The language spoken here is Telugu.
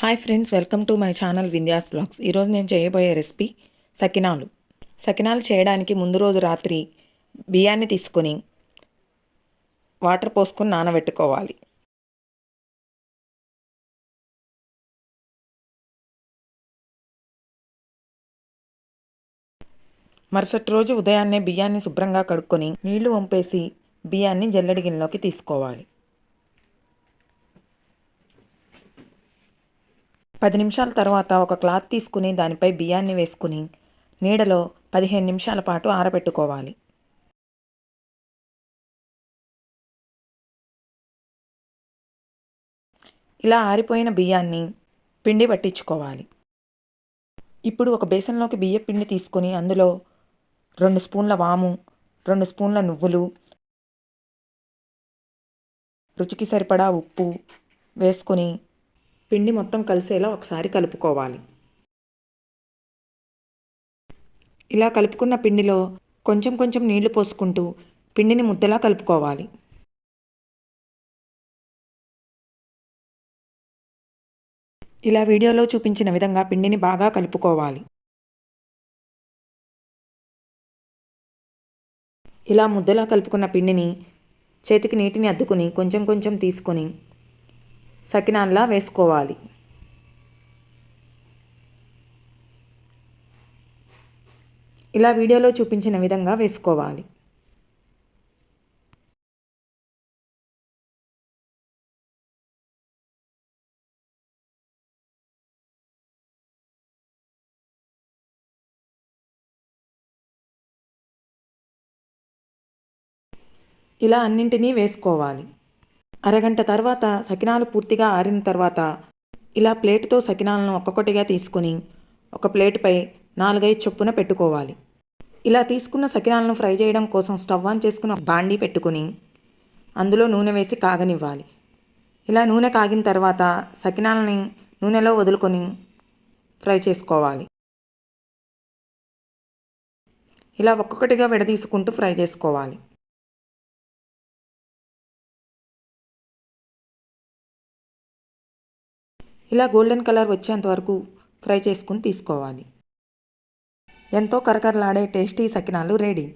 Hi friends welcome to my channel Vindhya's blogs. ఈరోజు నేను చేయబోయే రెసిపీ సకినాలు. సకినాలు చేయడానికి ముందు రోజు రాత్రి బియ్యాన్ని తీసుకొని వాటర్ పోసుకొని నానబెట్టుకోవాలి. మరుసటి రోజు ఉదయాన్నే బియ్యాన్ని శుభ్రంగా కడుక్కొని నీళ్ళు వంపేసి బియ్యాన్ని జల్లెడి గిన్నెలోకి తీసుకోవాలి. పది నిమిషాల తర్వాత ఒక క్లాత్ తీసుకుని దానిపై బియ్యాన్ని వేసుకుని నీడలో పదిహేను నిమిషాల పాటు ఆరబెట్టుకోవాలి. ఇలా ఆరిపోయిన బియ్యాన్ని పిండి పట్టించుకోవాలి. ఇప్పుడు ఒక బేసన్లోకి బియ్య పిండి తీసుకొని అందులో రెండు స్పూన్ల వాము రెండు స్పూన్ల నువ్వులు రుచికి సరిపడా ఉప్పు వేసుకొని పిండి మొత్తం కలిసేలా ఒకసారి కలుపుకోవాలి. ఇలా కలుపుకున్న పిండిలో కొంచెం కొంచెం నీళ్ళు పోసుకుంటూ పిండిని ముద్దలా కలుపుకోవాలి. ఇలా వీడియోలో చూపించిన విధంగా పిండిని బాగా కలుపుకోవాలి. ఇలా ముద్దలా కలుపుకున్న పిండిని చేతికి నీటిని అద్దుకుని కొంచెం కొంచెం తీసుకొని సకినాల్లా వేసుకోవాలి. ఇలా వీడియోలో చూపించిన విధంగా వేసుకోవాలి. ఇలా అన్నింటినీ వేసుకోవాలి. అరగంట తర్వాత సకినాలు పూర్తిగా ఆరిన తర్వాత ఇలా ప్లేటుతో సకినాలను ఒక్కొక్కటిగా తీసుకొని ఒక ప్లేటుపై నాలుగైదు చొప్పున పెట్టుకోవాలి. ఇలా తీసుకున్న సకినాలను ఫ్రై చేయడం కోసం స్టవ్ ఆన్ చేసుకున్న బాండీ పెట్టుకుని అందులో నూనె వేసి కాగనివ్వాలి. ఇలా నూనె కాగిన తర్వాత సకినాలని నూనెలో వదులుకొని ఫ్రై చేసుకోవాలి. ఇలా ఒక్కొక్కటిగా విడదీసుకుంటూ ఫ్రై చేసుకోవాలి. ఇలా గోల్డెన్ కలర్ వచ్చేంత వరకు ఫ్రై చేసుకుని తీసుకోవాలి. ఎంతో కరకరలాడే టేస్టీ సకినాలు రెడీ